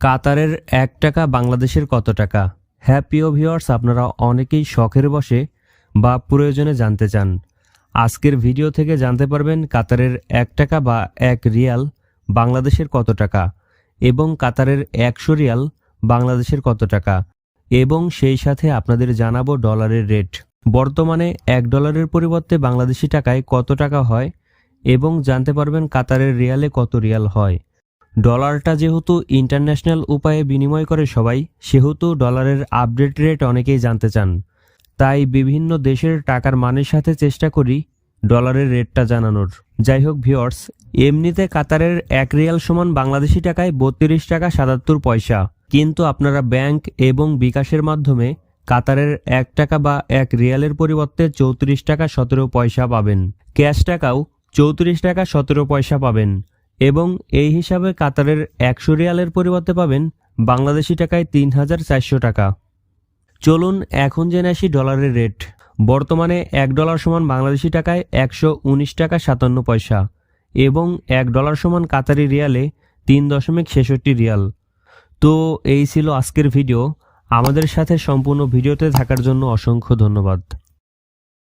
কাতারের এক টাকা, বাংলাদেশের কত টাকা? হ্যাঁ প্রিয় ভিউয়ার্স, আপনারা অনেকেই শখের বসে বা প্রয়োজনে জানতে চান। আজকের ভিডিও থেকে জানতে পারবেন কাতারের এক টাকা বা এক রিয়াল বাংলাদেশের কত টাকা এবং কাতারের একশো রিয়াল বাংলাদেশের কত টাকা এবং সেই সাথে আপনাদের জানাব ডলারের রেট। বর্তমানে এক ডলারের পরিবর্তে বাংলাদেশি টাকায় কত টাকা হয় এবং জানতে পারবেন কাতারের রিয়ালে কত রিয়াল হয়। ডলারটা যেহেতু ইন্টারন্যাশনাল উপায়ে বিনিময় করে সবাই, সেহেতু ডলারের আপডেট রেট অনেকেই জানতে চান। তাই বিভিন্ন দেশের টাকার মানের সাথে চেষ্টা করি ডলারের রেটটা জানানোর। যাই হোক ভিওর্স এমনিতে কাতারের এক রিয়াল সমান বাংলাদেশি টাকায় বত্রিশ টাকা সাতাত্তর পয়সা। কিন্তু আপনারা ব্যাংক এবং বিকাশের মাধ্যমে কাতারের এক টাকা বা এক রিয়ালের পরিবর্তে চৌত্রিশ টাকা সতেরো পয়সা পাবেন। ক্যাশ টাকাও চৌত্রিশ টাকা সতেরো পয়সা পাবেন। এবং এই হিসাবে কাতারের একশো রিয়ালের পরিবর্তে পাবেন বাংলাদেশি টাকায় তিন হাজার চারশো টাকা। চলুন এখন জেনে আসি ডলারের রেট। বর্তমানে এক ডলার সমান বাংলাদেশি টাকায় একশো উনিশ টাকা সাতান্ন পয়সা এবং এক ডলার সমান কাতারি রিয়ালে তিন দশমিক ছেষট্টি রিয়াল। তো এই ছিল আজকের ভিডিও। আমাদের সাথে সম্পূর্ণ ভিডিওতে থাকার জন্য অসংখ্য ধন্যবাদ।